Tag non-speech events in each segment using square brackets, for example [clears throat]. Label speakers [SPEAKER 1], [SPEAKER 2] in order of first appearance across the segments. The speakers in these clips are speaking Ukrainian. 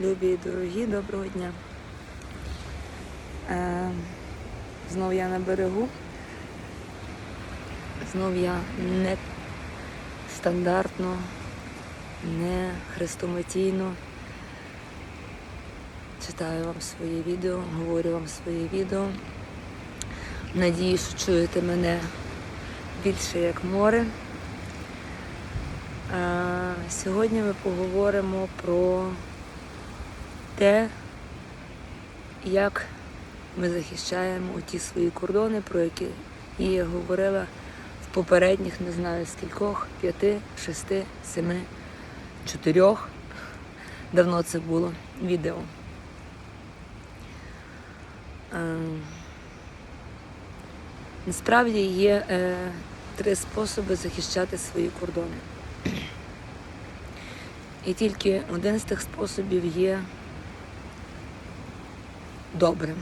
[SPEAKER 1] любі і дорогі, доброго дня. Е, знов я на берегу. Знов я не стандартно, не хрестоматійно читаю вам своє відео, говорю вам своє відео. Надію, що чуєте мене більше як море. Е, Сьогодні ми поговоримо про те, як ми захищаємо ті свої кордони, про які я говорила в попередніх, не знаю скількох, п'яти, шести, семи, чотирьох. Давно це було відео. Е, Насправді є е, три способи захищати свої кордони. І тільки один з тих способів є добрим.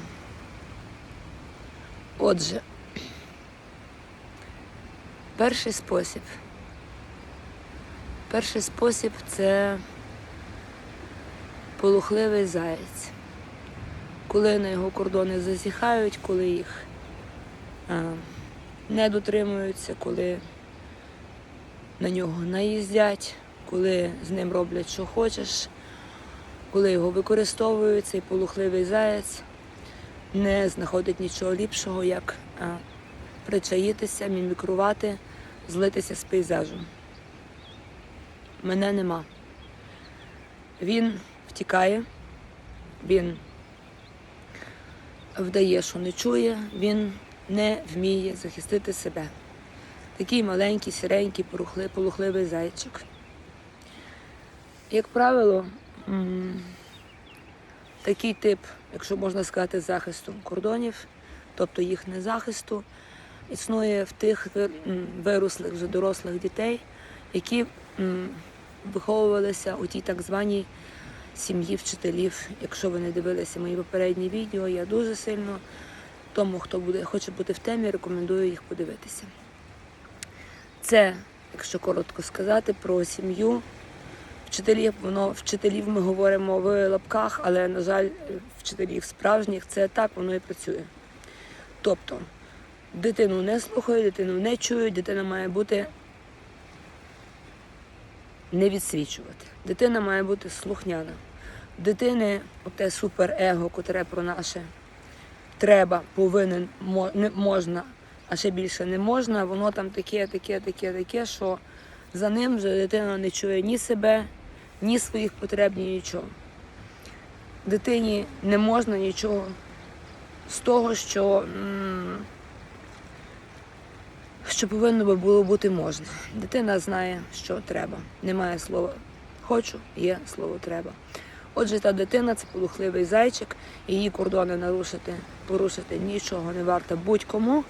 [SPEAKER 1] Отже, перший спосіб. Перший спосіб це полухливий заєць. Коли на його кордони зазіхають, коли їх а, не дотримуються, коли на нього наїздять, коли з ним роблять, що хочеш, коли його використовують, цей полухливий заяць не знаходить нічого ліпшого, як причаїтися, мімікрувати, злитися з пейзажу. Мене нема. Він втікає, він вдає, що не чує, він не вміє захистити себе. Такий маленький, сіренький, полухливий зайчик. Як правило, такий тип, якщо можна сказати, захисту кордонів, тобто їх не захисту, існує в тих вирослих вже дорослих дітей, які виховувалися у тій так званій сім'ї вчителів. Якщо ви не дивилися мої попередні відео, я дуже сильно тому, хто буде, хоче бути в темі, рекомендую їх подивитися. Це, якщо коротко сказати, про сім'ю вчителів. Воно вчителів ми говоримо в лапках, але, на жаль, вчителів справжніх це так воно і працює. Тобто дитину не слухають, дитину не чують, дитина має бути не відсвічувати. Дитина має бути слухняна. Дитини оте суперего, котре про наше треба, повинен, не можна, а ще більше не можна, воно там таке, таке, таке, таке, що за ним вже дитина не чує ні себе, ні своїх потреб, ні нічого. Дитині не можна нічого з того, що, що повинно би було бути можна. Дитина знає, що треба. Немає слова хочу, є слово треба. Отже, та дитина це полухливий зайчик, її кордони нарушити, порушити нічого не варто будь-кому.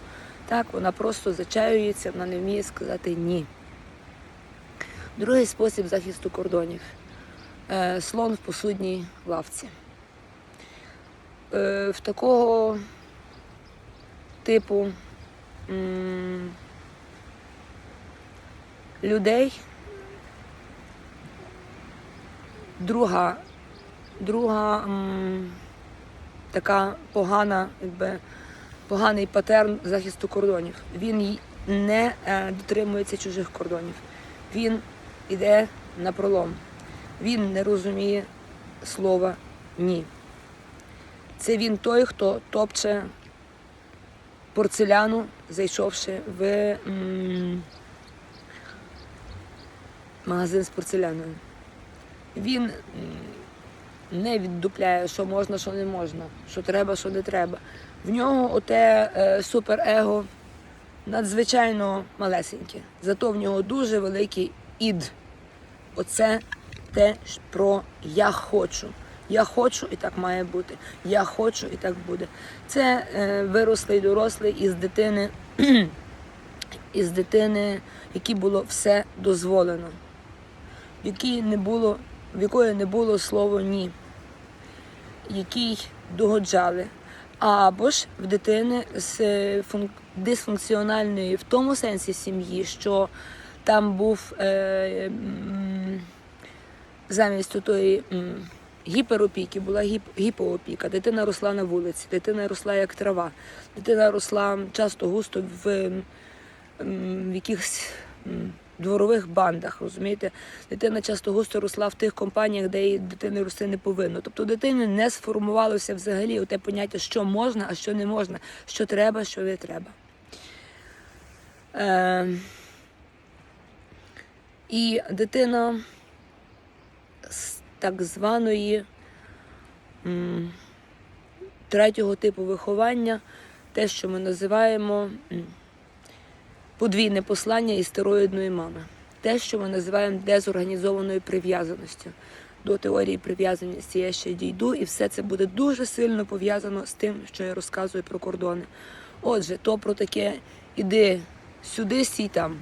[SPEAKER 1] Так, вона просто зачаюється, вона не вміє сказати ні. Другий спосіб захисту кордонів слон в посудній лавці. Е, В такого типу людей друга, друга така погана, якби, поганий патерн захисту кордонів. Він не е, дотримується чужих кордонів. Він іде на пролом. Він не розуміє слова ні. Це він той, хто топче порцеляну, зайшовши в м, магазин з порцеляною. Він не віддупляє, що можна, що не можна, що треба, що не треба. В нього оте е, суперего надзвичайно малесеньке. Зато в нього дуже великий ід. Оце те, про я хочу. Я хочу і так має бути. Я хочу і так буде. Це е, вирослий дорослий із дитини, [clears throat] із дитини, якій було все дозволено, в якій не було, в якої не було слова ні, якій догоджали. Або ж в дитини з е, функ... дисфункціональної в тому сенсі сім'ї, що там був е, замість тої гіперопіки, була гіп, гіпоопіка, дитина росла на вулиці, дитина росла як трава, дитина росла часто густо в, в якихось дворових бандах, розумієте? Дитина часто густо росла в тих компаніях, де її дитини рости не повинно. Тобто у дитини не сформувалося взагалі те поняття, що можна, а що не можна, що треба, що не треба. Е, і дитина так званої третього типу виховання, те, що ми називаємо подвійне послання істероїдної мами. Те, що ми називаємо дезорганізованою прив'язаністю. До теорії прив'язаності я ще дійду, і все це буде дуже сильно пов'язано з тим, що я розказую про кордони. Отже, то про таке іди сюди, сій там.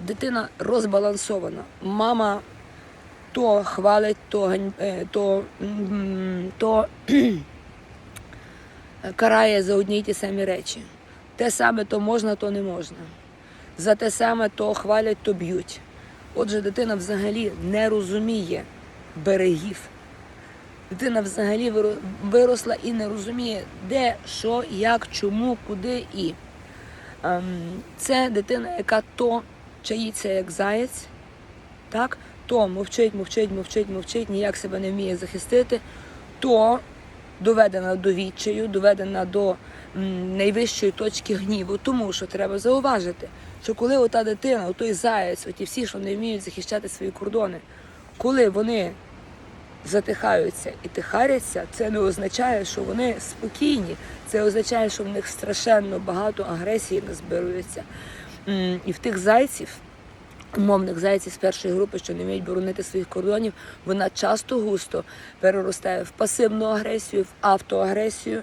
[SPEAKER 1] Дитина розбалансована. Мама то хвалить, то, е, то, то [clears throat] карає за одні й ті самі речі. Те саме то можна, то не можна. За те саме то хвалять, то б'ють. Отже, дитина взагалі не розуміє берегів. Дитина взагалі виросла і не розуміє, де, що, як, чому, куди і. Ем, Це дитина, яка то чаїться як заєць, так? То мовчить, мовчить, мовчить, мовчить, ніяк себе не вміє захистити, то доведена до відчаю, доведена до найвищої точки гніву. Тому що треба зауважити, що коли ота дитина, той заєць, оті всі, що не вміють захищати свої кордони, коли вони затихаються і тихаряться, це не означає, що вони спокійні. Це означає, що в них страшенно багато агресії назбирується. І в тих зайців, умовних зайців з першої групи, що не вміють боронити своїх кордонів, вона часто густо переростає в пасивну агресію, в автоагресію.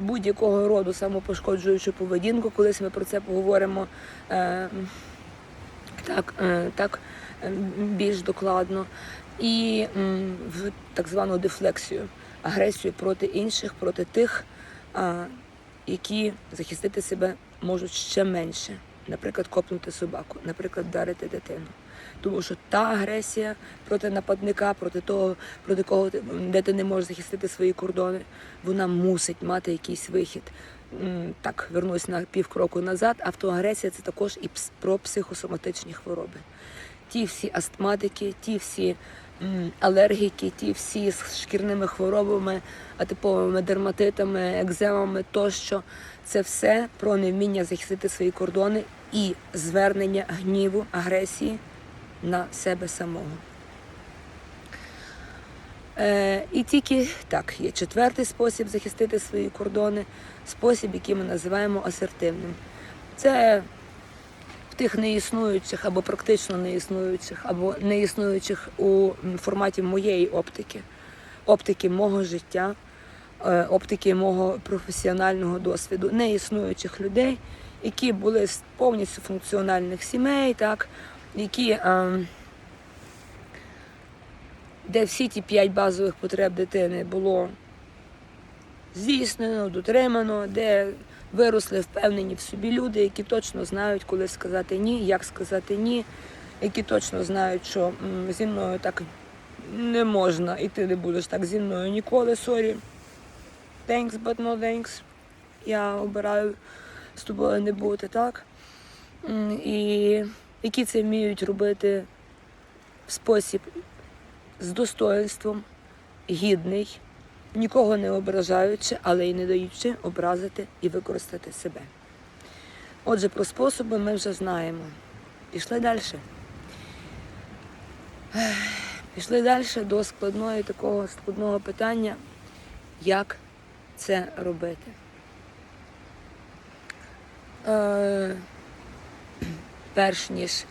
[SPEAKER 1] Будь-якого роду самопошкоджуючу поведінку, колись ми про це поговоримо е, так, е, так е, більш докладно, і в так звану дефлексію, агресію проти інших, проти тих, а, які захистити себе можуть ще менше. Наприклад, копнути собаку, наприклад, вдарити дитину. Тому що та агресія проти нападника, проти того, проти кого ти, де ти не можеш захистити свої кордони, вона мусить мати якийсь вихід. Так, вернусь на півкроку назад. Автоагресія це також і про психосоматичні хвороби. Ті всі астматики, ті всі алергіки, ті всі з шкірними хворобами, атиповими дерматитами, екземами тощо. Це все про невміння захистити свої кордони і звернення гніву, агресії на себе самого. Е, і тільки так, є четвертий спосіб захистити свої кордони, спосіб, який ми називаємо асертивним. Це в тих неіснуючих або практично неіснуючих, або неіснуючих у форматі моєї оптики, оптики мого життя, е, оптики мого професіонального досвіду, неіснуючих людей, які були з повністю функціональних сімей, так, які. ем, де всі ті п'ять базових потреб дитини було здійснено, дотримано, де виросли впевнені в собі люди, які точно знають, коли сказати ні, як сказати ні, які точно знають, що зі мною так не можна, і ти не будеш так зі мною ніколи, сорі. Thanks, but no thanks. Я обираю з тобою не бути, так? І які це вміють робити в спосіб з достоинством, гідний, нікого не ображаючи, але й не даючи образити і використати себе. Отже, про способи ми вже знаємо. Пішли далі. Пішли далі до складної такого складного питання, як це робити. Е, перш ніж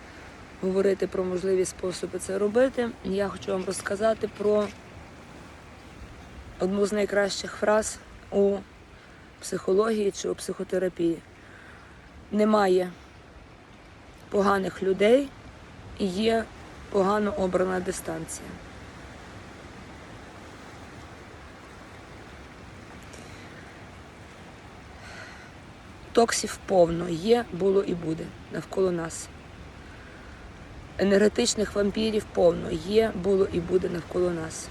[SPEAKER 1] говорити про можливі способи це робити, я хочу вам розказати про одну з найкращих фраз у психології чи у психотерапії. Немає поганих людей і є погано обрана дистанція. Токсів повно є, було і буде навколо нас. енергетичних вампірів повно є, було і буде навколо нас.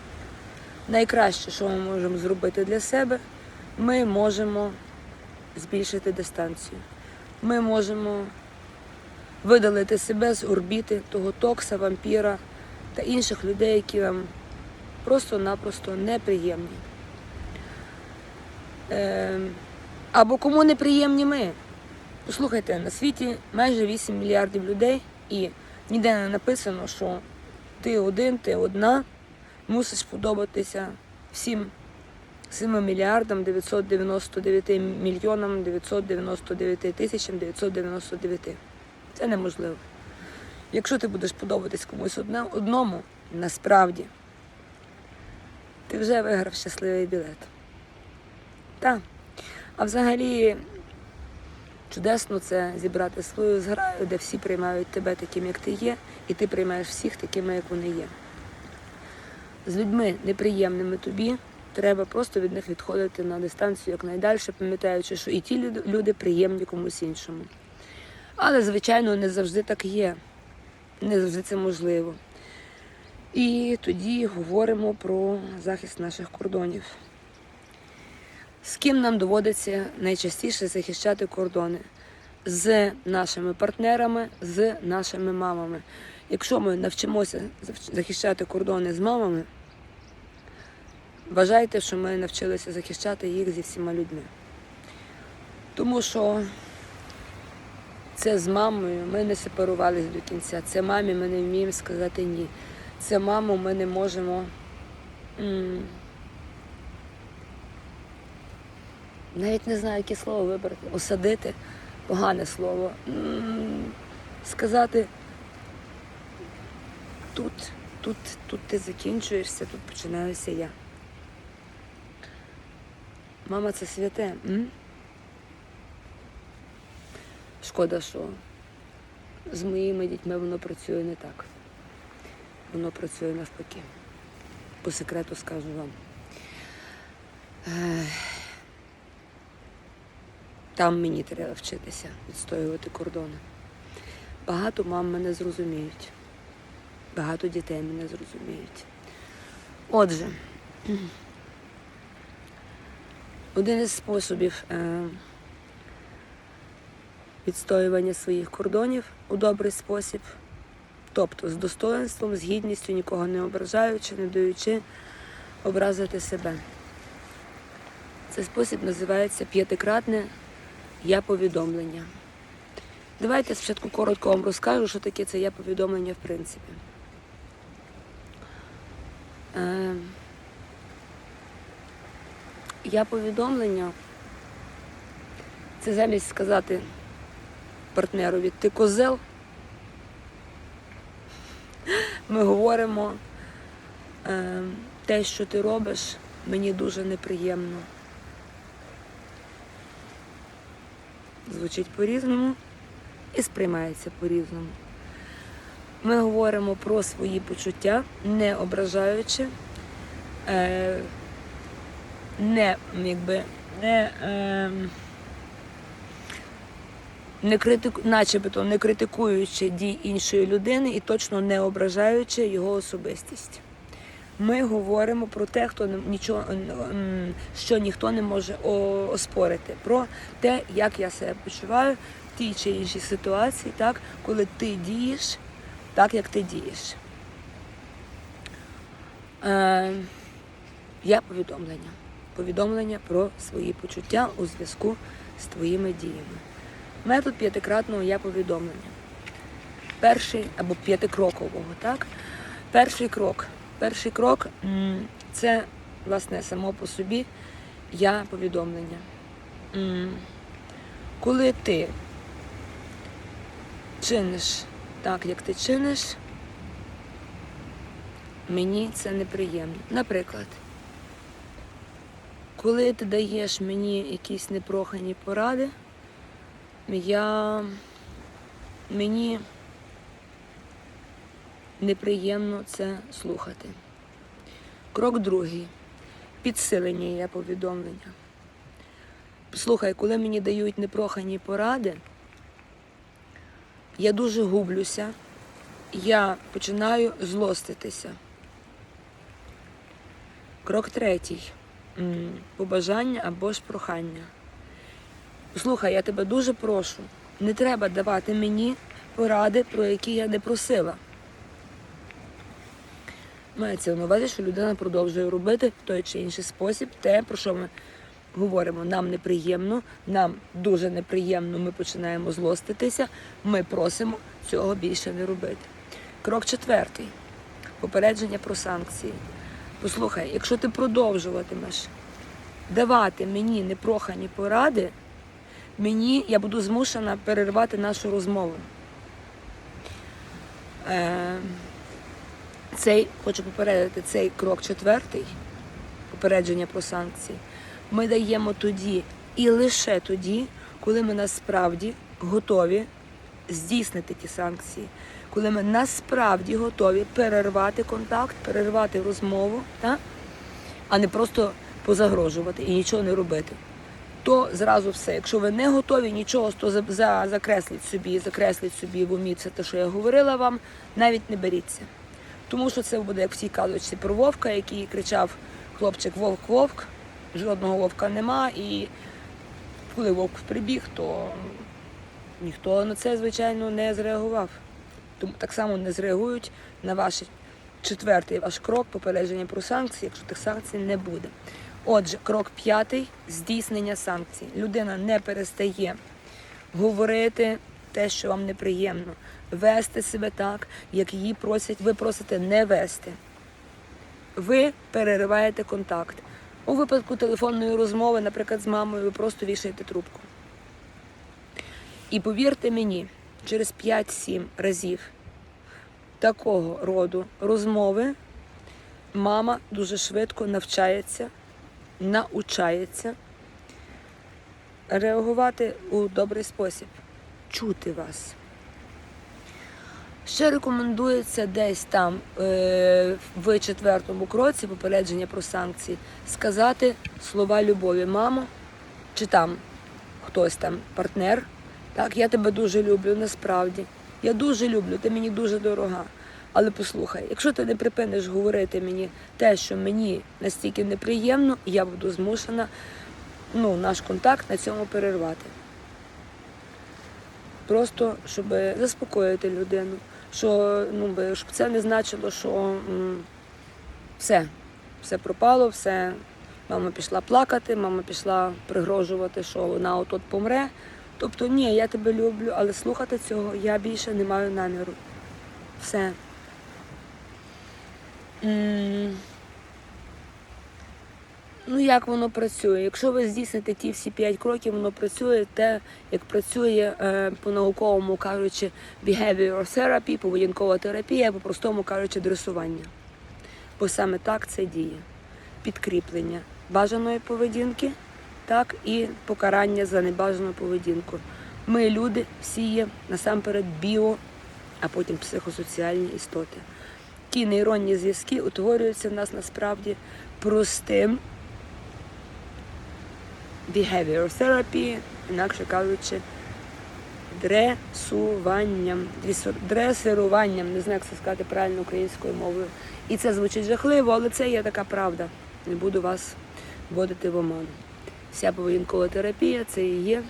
[SPEAKER 1] Найкраще, що ми можемо зробити для себе, ми можемо збільшити дистанцію. Ми можемо видалити себе з орбіти того токса, вампіра та інших людей, які нам просто-напросто неприємні. Е, або кому неприємні ми. Послухайте, на світі майже 8 мільярдів людей, і ніде не написано, що ти один, ти одна, мусиш подобатися всім 7 мільярдам 999 мільйонам 999 тисячам 999. Це неможливо. Якщо ти будеш подобатись комусь одному, насправді, ти вже виграв щасливий білет. Так. А взагалі чудесно це зібрати свою зграю, де всі приймають тебе таким, як ти є, і ти приймаєш всіх такими, як вони є. З людьми неприємними тобі треба просто від них відходити на дистанцію якнайдальше, пам'ятаючи, що і ті люди приємні комусь іншому. Але, звичайно, не завжди так є. Не завжди це можливо. І тоді говоримо про захист наших кордонів. З ким нам доводиться найчастіше захищати кордони? З нашими партнерами, з нашими мамами. Якщо ми навчимося захищати кордони з мамами, вважайте, що ми навчилися захищати їх зі всіма людьми. Тому що це з мамою ми не сепарувалися до кінця. Це мамі ми не вміємо сказати ні. Це маму ми не можемо. м, навіть не знаю, яке слово вибрати. Осадити погане слово. Сказати тут, тут, тут ти закінчуєшся, тут починаюся я. Мама це святе. М? Шкода, що з моїми дітьми воно працює не так. Воно працює навпаки. По секрету скажу вам. Там мені треба вчитися відстоювати кордони. Багато мам мене зрозуміють. Багато дітей мене зрозуміють. Отже, один із способів е, відстоювання своїх кордонів у добрий спосіб, тобто з достоинством, з гідністю, нікого не ображаючи, не даючи образити себе. Цей спосіб називається п'ятикратне я повідомлення. Давайте спочатку коротко вам розкажу, що таке це я повідомлення в принципі. Е, я повідомлення це замість сказати партнерові ти козел. [laughs] Ми говоримо е, те, що ти робиш, мені дуже неприємно. Звучить по-різному і сприймається по-різному. Ми говоримо про свої почуття, не ображаючи, е, не, якби, не, е, не критику, начебто не критикуючи дій іншої людини і точно не ображаючи його особистість. Ми говоримо про те, хто нічого, що ніхто не може оспорити, про те, як я себе почуваю в тій чи іншій ситуації, так, коли ти дієш так, як ти дієш. Е, я повідомлення. Повідомлення про свої почуття у зв'язку з твоїми діями. Метод п'ятикратного я повідомлення. Перший або п'ятикрокового, так? Перший крок. Перший крок це, власне, само по собі я повідомлення. Коли ти чиниш так, як ти чиниш, мені це неприємно. Наприклад, коли ти даєш мені якісь непрохані поради, я мені неприємно це слухати. Крок другий. Підсилення я повідомлення. Слухай, коли мені дають непрохані поради, я дуже гублюся, я починаю злоститися. Крок третій. Побажання або ж прохання. Слухай, я тебе дуже прошу, не треба давати мені поради, про які я не просила. Мається на увазі, що людина продовжує робити в той чи інший спосіб те, про що ми говоримо. Нам неприємно, нам дуже неприємно, ми починаємо злоститися, ми просимо цього більше не робити. Крок четвертий попередження про санкції. Послухай, якщо ти продовжуватимеш давати мені непрохані поради, мені я буду змушена перервати нашу розмову. Е, цей, хочу попередити, цей крок четвертий, попередження про санкції, ми даємо тоді і лише тоді, коли ми насправді готові здійснити ті санкції, коли ми насправді готові перервати контакт, перервати розмову, та? а не просто позагрожувати і нічого не робити. То зразу все. Якщо ви не готові нічого, то за, за, закресліть собі, закресліть собі в умі це те, що я говорила вам, навіть не беріться. Тому що це буде як в тій казочці про вовка, який кричав хлопчик Вовк, вовк, жодного вовка нема. І коли вовк прибіг, то ніхто на це, звичайно, не зреагував. Тому так само не зреагують на ваш четвертий ваш крок попередження про санкції, якщо тих санкцій не буде. Отже, крок п'ятий здійснення санкцій. Людина не перестає говорити те, що вам неприємно, вести себе так, як її просять, ви просите не вести. Ви перериваєте контакт. У випадку телефонної розмови, наприклад, з мамою, ви просто вішаєте трубку. І повірте мені, через 5-7 разів такого роду розмови мама дуже швидко навчається, научається реагувати у добрий спосіб, чути вас. Ще рекомендується десь там е, в четвертому кроці попередження про санкції сказати слова любові, мамо, чи там хтось там партнер. Так, я тебе дуже люблю, насправді. Я дуже люблю, ти мені дуже дорога. Але послухай, якщо ти не припиниш говорити мені те, що мені настільки неприємно, я буду змушена ну, наш контакт на цьому перервати. Просто щоб заспокоїти людину, що, ну, щоб це не значило, що все, все пропало, все. Мама пішла плакати, мама пішла пригрожувати, що вона от-от помре. Тобто, ні, я тебе люблю, але слухати цього я більше не маю наміру. Все. Ну, як воно працює? Якщо ви здійсните ті всі п'ять кроків, воно працює те, як працює е, по-науковому кажучи, behavioral therapy, поведінкова терапія, по-простому кажучи, дресування. Бо саме так це діє. Підкріплення бажаної поведінки, так і покарання за небажану поведінку. Ми, люди, всі є насамперед біо, а потім психосоціальні істоти. Ті нейронні зв'язки утворюються в нас насправді простим behavior therapy, інакше кажучи, дресуванням, дресируванням, не знаю, як це сказати правильно українською мовою. І це звучить жахливо, але це є така правда. Не буду вас вводити в оману. Вся поведінкова терапія це і є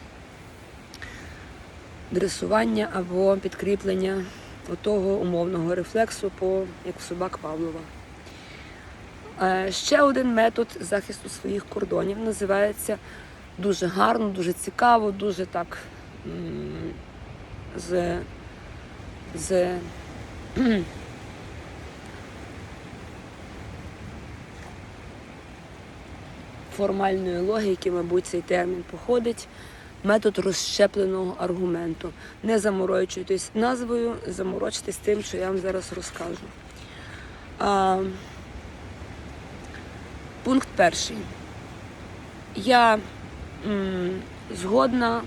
[SPEAKER 1] дресування або підкріплення того умовного рефлексу, по, як в собак Павлова. Е, Ще один метод захисту своїх кордонів називається дуже гарно, дуже цікаво, дуже так з, з [clears throat] формальної логіки, мабуть, цей термін походить. Метод розщепленого аргументу. Не заморочуйтесь назвою, заморочтесь тим, що я вам зараз розкажу. А, Пункт перший. Я згодна.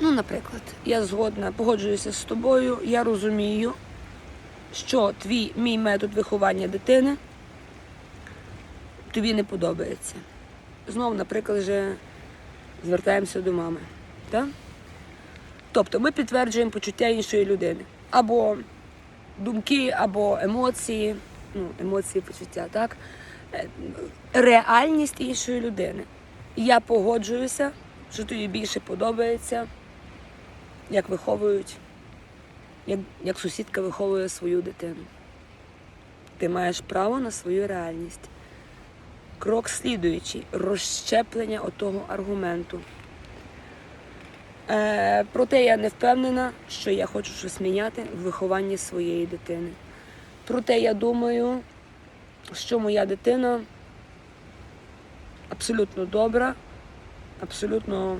[SPEAKER 1] Ну, наприклад, я згодна, погоджуюся з тобою, я розумію, що твій мій метод виховання дитини тобі не подобається. Знову, наприклад, вже звертаємося до мами. Так? Тобто ми підтверджуємо почуття іншої людини. Або думки, або емоції, ну, емоції, почуття, так? Реальність іншої людини. Я погоджуюся, що тобі більше подобається, як виховують, як, як сусідка виховує свою дитину. Ти маєш право на свою реальність. Крок слідуючий розщеплення отого аргументу. Е, проте я не впевнена, що я хочу щось міняти в вихованні своєї дитини. Проте я думаю, що моя дитина абсолютно добра, абсолютно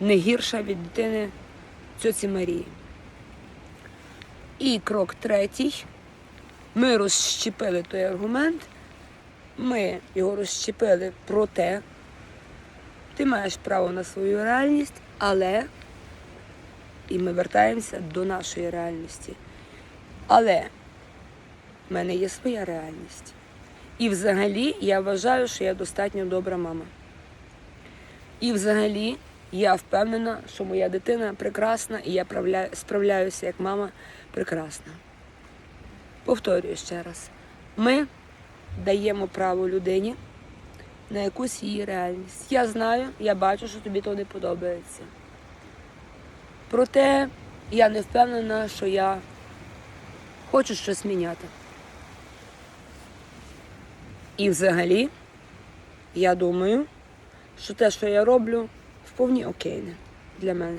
[SPEAKER 1] не гірша від дитини цьоці Марії. І крок третій. Ми розщепили той аргумент, ми його розщепили проте, ти маєш право на свою реальність, але і ми вертаємося до нашої реальності. Але в мене є своя реальність. І взагалі я вважаю, що я достатньо добра мама. І взагалі я впевнена, що моя дитина прекрасна і я справляюся як мама прекрасна. Повторюю ще раз: ми даємо право людині на якусь її реальність. Я знаю, я бачу, що тобі то не подобається. Проте я не впевнена, що я хочу щось міняти. І взагалі, я думаю, що те, що я роблю, вповні окейне для мене.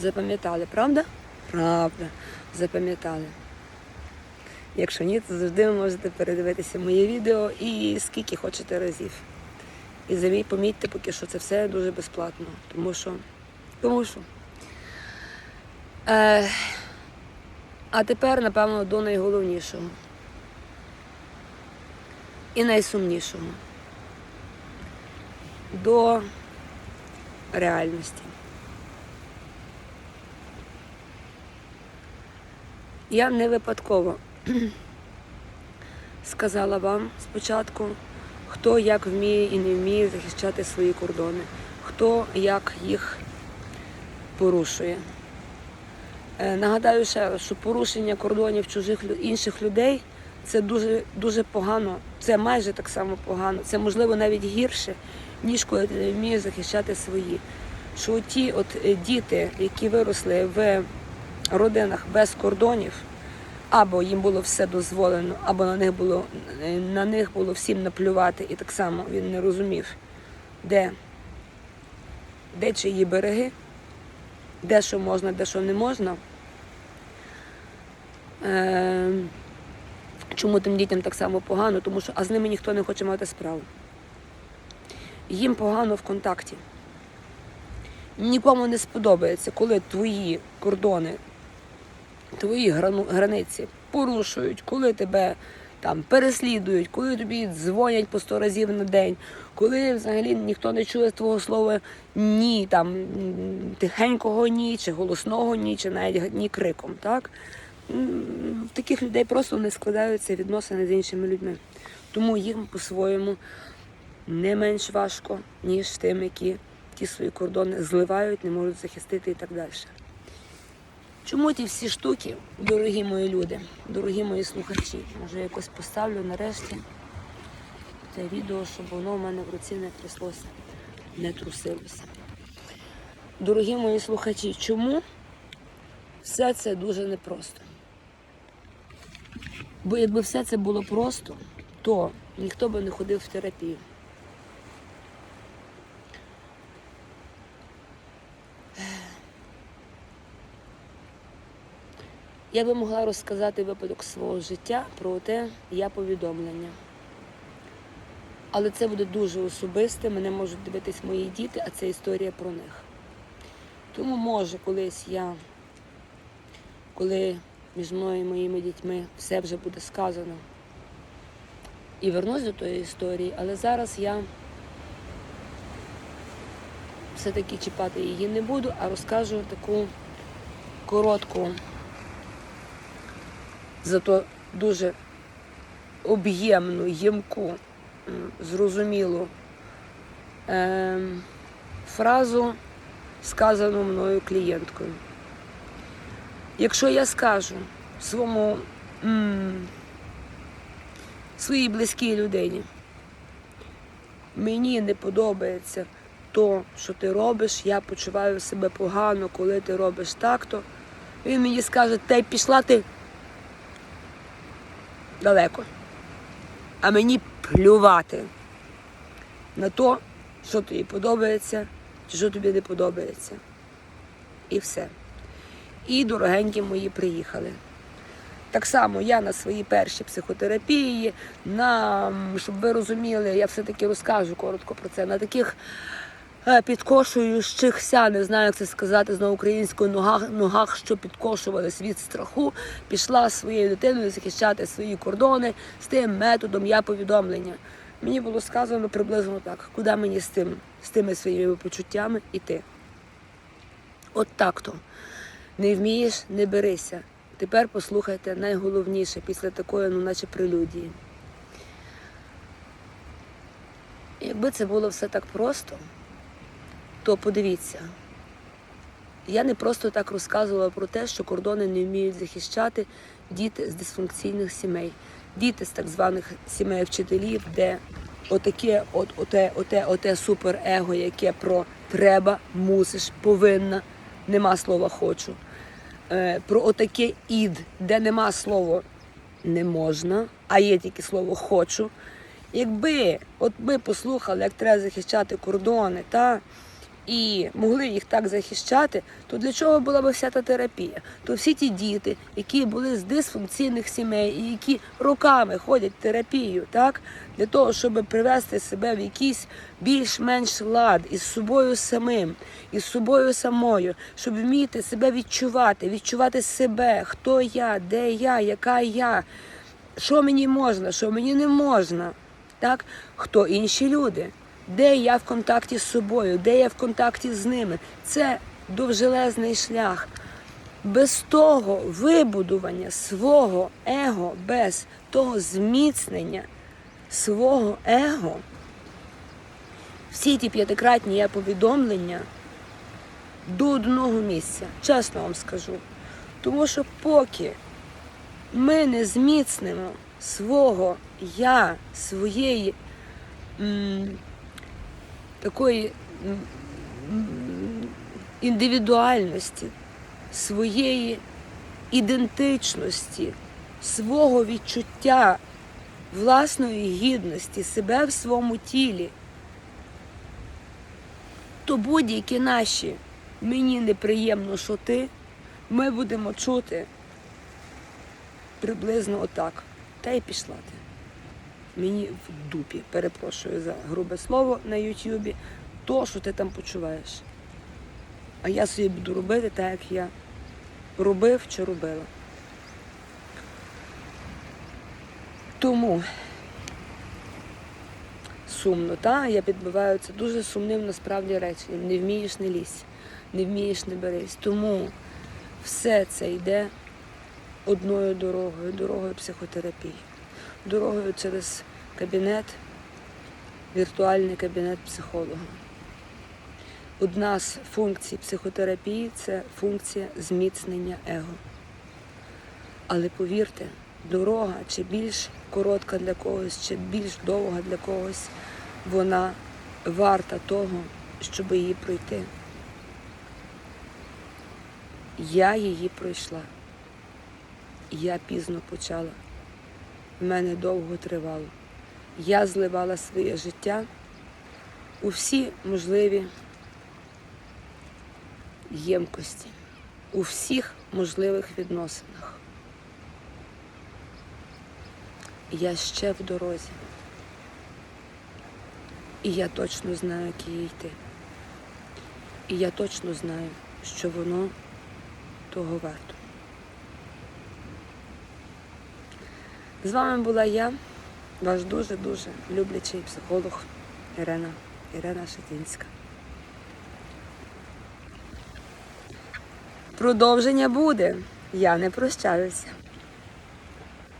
[SPEAKER 1] Запам'ятали, правда? Правда, запам'ятали. Якщо ні, то завжди ви можете передивитися моє відео і скільки хочете разів. І замій, помітьте, поки що це все дуже безплатно. Тому що. Тому що. Е, а тепер, напевно, до найголовнішого. І найсумнішого. До реальності. Я не випадково [clears throat] сказала вам спочатку, хто як вміє і не вміє захищати свої кордони, хто як їх порушує. Е, Нагадаю ще раз, що порушення кордонів чужих інших людей це дуже, дуже погано, це майже так само погано, це можливо навіть гірше, ніж коли ти не вмієш захищати свої. Що ті от е, діти, які виросли в родинах без кордонів, або їм було все дозволено, або на них було е, на них було всім наплювати, і так само він не розумів, де, де чиї береги, де що можна, де що не можна. Е, чому тим дітям так само погано? Тому що а з ними ніхто не хоче мати справу. Їм погано в контакті. Нікому не сподобається, коли твої кордони твої границі порушують, коли тебе там переслідують, коли тобі дзвонять по сто разів на день, коли взагалі ніхто не чує твого слова ні, там тихенького ні, чи голосного ні, чи навіть ні криком. Так? В таких людей просто не складаються відносини з іншими людьми. Тому їм по-своєму не менш важко, ніж тим, які ті свої кордони зливають, не можуть захистити і так далі. Чому ті всі штуки, дорогі мої люди, дорогі мої слухачі? Може якось поставлю нарешті це відео, щоб воно в мене в руці не тряслося, не трусилося. Дорогі мої слухачі, чому все це дуже непросто? Бо якби все це було просто, то ніхто би не ходив в терапію. Я би могла розказати випадок свого життя про те, я повідомлення. Але це буде дуже особисте, мене можуть дивитись мої діти, а це історія про них. Тому може колись я, коли між мною і моїми дітьми все вже буде сказано, і вернусь до тої історії, але зараз я все-таки чіпати її не буду, а розкажу таку коротку зато дуже об'ємну, ємку, зрозумілу ем, фразу, сказану мною клієнткою. Якщо я скажу своєму своїй близькій людині, мені не подобається то, що ти робиш, я почуваю себе погано, коли ти робиш так-то, він мені скаже, та й пішла ти далеко. А мені плювати на то, що тобі подобається, чи що тобі не подобається. І все. І дорогенькі мої приїхали. Так само я на своїй першій психотерапії, на, щоб ви розуміли, я все-таки розкажу коротко про це, на таких е, підкошуючихся, не знаю, як це сказати, знову українською ногах, ногах, що підкошувались від страху, пішла своєю дитиною захищати свої кордони з тим методом я повідомлення. Мені було сказано приблизно так, куди мені з тим, з тими своїми почуттями йти. От так-то. Не вмієш, не берися. Тепер послухайте найголовніше після такої, ну, наче прелюдії. Якби це було все так просто, то подивіться, я не просто так розказувала про те, що кордони не вміють захищати діти з дисфункційних сімей, діти з так званих сімей вчителів, де отаке, от, оте, оте, оте суперего, яке про треба, мусиш, повинна, нема слова хочу. Е, про отаке ід, де нема слова не можна, а є тільки слово хочу. Якби от ми послухали, як треба захищати кордони, та і могли їх так захищати, то для чого була б вся та терапія? То всі ті діти, які були з дисфункційних сімей і які роками ходять терапію, так для того, щоб привести себе в якийсь більш-менш лад із собою самим, із собою самою, щоб вміти себе відчувати, відчувати себе, хто я, де я, яка я, що мені можна, що мені не можна, так? хто інші люди, де я в контакті з собою, де я в контакті з ними. Це довжелезний шлях. Без того вибудування свого его, без того зміцнення свого его, всі ті п'ятикратні я повідомлення до одного місця, чесно вам скажу. Тому що поки ми не зміцнимо свого я, своєї такої індивідуальності, своєї ідентичності, свого відчуття власної гідності, себе в своєму тілі, то будь-які наші мені неприємно, що ти, ми будемо чути приблизно отак. Та й пішла ти. Мені в дупі, перепрошую за грубе слово на Ютубі, то, що ти там почуваєш. А я собі буду робити так, як я робив чи робила. Тому сумно, та? я підбиваю це дуже сумним насправді реченням. Не вмієш, не лізь, не вмієш, не берись. Тому все це йде одною дорогою, дорогою психотерапії, дорогою через кабінет, віртуальний кабінет психолога. Одна з функцій психотерапії це функція зміцнення его. Але повірте, дорога чи більш коротка для когось, чи більш довга для когось, вона варта того, щоб її пройти. Я її пройшла. Я пізно почала. В мене довго тривало. Я зливала своє життя у всі можливі ємкості, у всіх можливих відносинах. Я ще в дорозі. І я точно знаю, як її йти. І я точно знаю, що воно того варто. З вами була я, ваш дуже-дуже люблячий психолог Ірена, Ірена Шатинська. Продовження буде. Я не прощаюся.